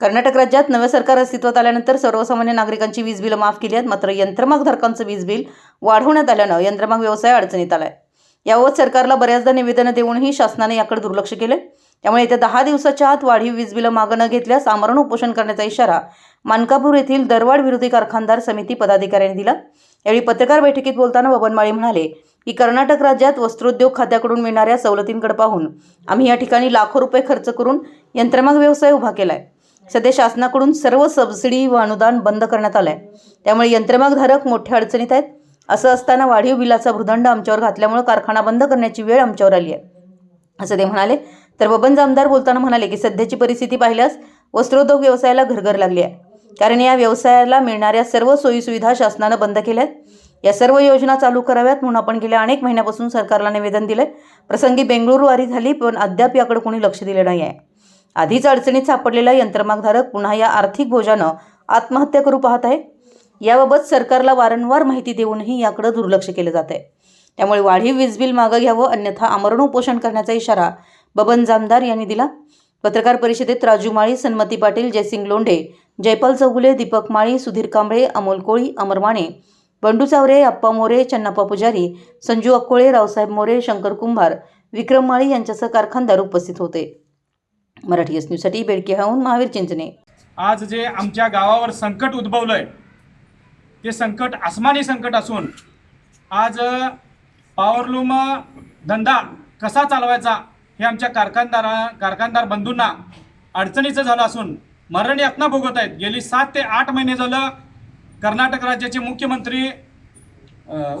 कर्नाटक राज्यात नवे सरकार अस्तित्वात आल्यानंतर सर्वसामान्य नागरिकांची वीज बिलं माफ केली आहेत. मात्र यंत्रमाग धारकांचं वीज बिल वाढवण्यात आल्यानं यंत्रमाग व्यवसाय अडचणीत आलाय. याबाबत सरकारला बऱ्याचदा निवेदनं देऊनही शासनाने याकडे दुर्लक्ष केले त्यामुळे येत्या दहा दिवसाच्या आत वाढीव वीज बिलं मागं न घेतल्यास आमरण उपोषण करण्याचा इशारा मानकापूर येथील दरवाढ विरोधी कारखानदार समिती पदाधिकाऱ्यांनी दिला. यावेळी पत्रकार बैठकीत बोलताना बबनमाळी म्हणाले की कर्नाटक राज्यात वस्त्रोद्योग खात्याकडून मिळणाऱ्या सवलतींकडे पाहून आम्ही या ठिकाणी लाखो रुपये खर्च करून यंत्रमाग व्यवसाय उभा केलाय. सध्या शासनाकडून सर्व सबसिडी व अनुदान बंद करण्यात आलं आहे त्यामुळे यंत्रमागधारक मोठ्या अडचणीत आहेत. असं असताना वाढीव बिलाचा भृदंड आमच्यावर घातल्यामुळे कारखाना बंद करण्याची वेळ आमच्यावर आली आहे. असं ते म्हणाले. तर बबन जामदार बोलताना म्हणाले की सध्याची परिस्थिती पाहिल्यास वस्त्रोद्योग व्यवसायाला घरघर लागली आहे. कारण या व्यवसायाला मिळणाऱ्या सर्व सोयीसुविधा शासनानं बंद केल्या आहेत या सर्व योजना चालू कराव्यात म्हणून आपण गेल्या अनेक महिन्यापासून सरकारला निवेदन दिलं प्रसंगी बेंगळुरू वारी झाली पण अद्याप याकडे कोणी लक्ष दिलं नाही आहे. आधीच अडचणीत सापडलेला यंत्रमागधारक पुन्हा या आर्थिक बोजानं आत्महत्या करू पाहत आहे. याबाबत सरकारला वारंवार माहिती देऊनही याकडे दुर्लक्ष केलं जात आहे. त्यामुळे वाढीव वीज बिल मागं घ्यावं अन्यथा आमरण उपोषण करण्याचा इशारा बबन जामदार यांनी दिला. पत्रकार परिषदेत राजू माळी सन्मती पाटील जयसिंग लोंढे जयपाल चौगुले दीपक माळी सुधीर कांबळे अमोल कोळी अमर माने बंडू चावरे अप्पा मोरे चन्नाप्पा पुजारी संजू अक्कोळे रावसाहेब मोरे शंकर कुंभार विक्रम माळी यांच्यासह कारखानदार उपस्थित होते. मराठी एस न्यूजसाठी बेडकेहाहून महावीर चिंचणे. आज जे आमच्या गावावर संकट उद्भवलंय ते संकट आसमानी संकट असून आज पॉवरलूम धंदा कसा चालवायचा हे आमच्या कारखानदारा कारखानदार बंधूंना अडचणीचं झालं असून मरण यातना भोगत आहेत गेली सात ते आठ महिने झालं कर्नाटक राज्याचे मुख्यमंत्री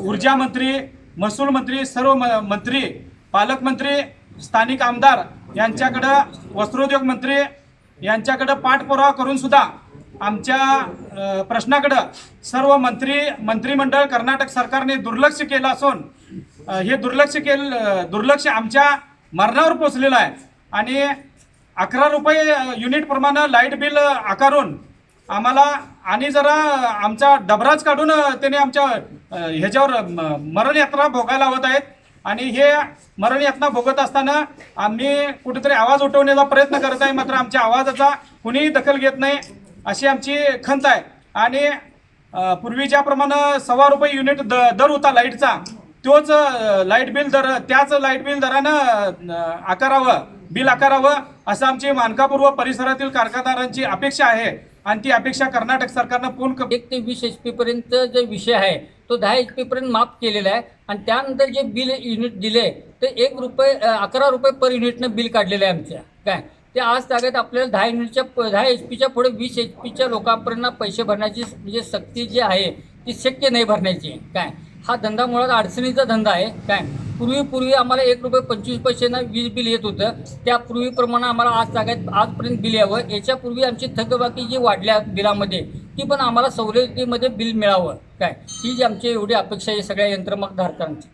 ऊर्जा मंत्री महसूल मंत्री सर्व म मंत्री पालकमंत्री स्थानिक आमदार यांच्याकडं वस्त्रोद्योग मंत्री यांच्याकडं पाठपुरावा करून सुद्धा आमच्या प्रश्नाकडं सर्व मंत्री मंत्रिमंडळ कर्नाटक सरकारने दुर्लक्ष केलं असून हे दुर्लक्ष केलं दुर्लक्ष आमच्या मरणावर पोचलेलं आहे. आणि अकरा रुपये युनिटप्रमाणे लाइट बिल आकारून आम्हाला आणि जरा आमचा डबराच काढून त्याने आमच्या ह्याच्यावर म- भोगायला होत आहेत. आणि हे मरण यातना भोगत असताना आम्ही कुठेतरी आवाज उठवण्याचा प्रयत्न करत आहे मात्र आमच्या आवाजाचा कुणीही दखल घेत नाही अशी आमची खंत आहे. आणि पूर्वी ज्याप्रमाणे सव्वा रुपये युनिट द दर होता लाईटचा तोच लाइट बिल दर त्याच लाइट बिल दरानं आकारावं बिल आकारावं असं आमची मानकापूर्व परिसरातील कारखानदारांची अपेक्षा आहे. आणि ती अपेक्षा कर्नाटक सरकारनं पूर्ण एक ते वीस एच पीपर्यंत जे विषय आहे तो दहा एच पीपर्यंत माफ केलेला आहे. आणि त्यानंतर जे बिल युनिट दिले ते एक रुपये अकरा रुपये पर युनिटनं बिल काढलेलं आहे आमच्या. काय? ते आज जागेत आपल्याला दहा युनिटच्या दहा एच पीच्या पुढे वीस एच पीच्या लोकांपर्यंत पैसे भरण्याची म्हणजे सक्ती जी आहे ती शक्य नाही भरण्याची. काय? हा धंदा मुळात अडचणीचा धंदा आहे. काय? पूर्वी पूर्वी आम्हाला एक रुपये पंचवीस पैशांना वीज बिल येत होतं. त्या पूर्वीप्रमाणे आम्हाला आज जागेत आजपर्यंत बिल यावं. याच्यापूर्वी आमची थकबाकी जी वाढल्या बिलामध्ये ती पण आम्हाला सवलतीमध्ये बिल मिळावं. काय? ही जी आमची एवढी अपेक्षा आहे सगळ्या यंत्रमागधारकांची.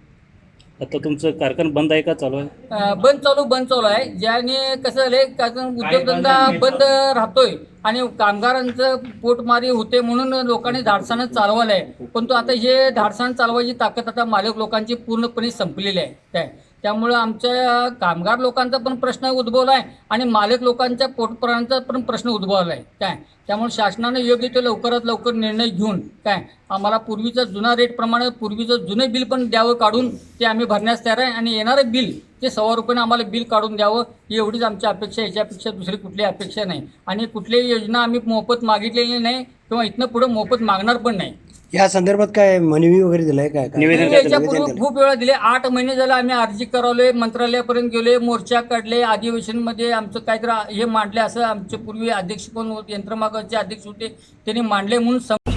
आता तुमचं कारखाना बंद आहे का? चालू आहे? अं, बंद चालू बंद चालू आहे. ज्याने कसं झालंय कारण उद्योगधंदा बंद राहतोय आणि कामगारांचं पोटमारी होते म्हणून लोकांनी धाडसानं चालवलं आहे पण तो आता हे धाडसानं चालवायची ताकद आता मालक लोकांची पूर्णपणे संपलेली आहे. काय? त्यामुळं आमच्या कामगार लोकांचा पण प्रश्न उद्भवला आहे आणि मालक लोकांच्या पोटपुरांचा पण प्रश्न उद्भवला आहे काय? त्यामुळे शासनानं योग्य ते लवकरात लवकर निर्णय घेऊन काय? आम्हाला पूर्वीचा जुना रेटप्रमाणे पूर्वीचं जुनं बिल पण द्यावं काढून ते आम्ही भरण्यास तयार आहे आणि येणारं बिल ते सव्वा रुपयानं आम्हाला बिल काढून द्यावं ही एवढीच आमची अपेक्षा आहे. याच्यापेक्षा दुसरी कुठली अपेक्षा नाही. आणि कुठलीही योजना आम्ही मोफत मागितलेली नाही किंवा इथनं पुढं मोफत मागणार पण नाही. या संदर्भात काय मनवी वगैरे दिलाय काय? निवेदन खूप वेळा दिले. आठ महिने झाले आम्ही अर्जी करवले मंत्रालयापर्यंत गेले मोर्चा काढले अधिवेशनमध्ये आमचं काहीतरी हे मांडले असं आमचे पूर्वी अध्यक्ष कोण होते यंत्रमागाचे अध्यक्ष होते त्यांनी मांडले म्हणून सम-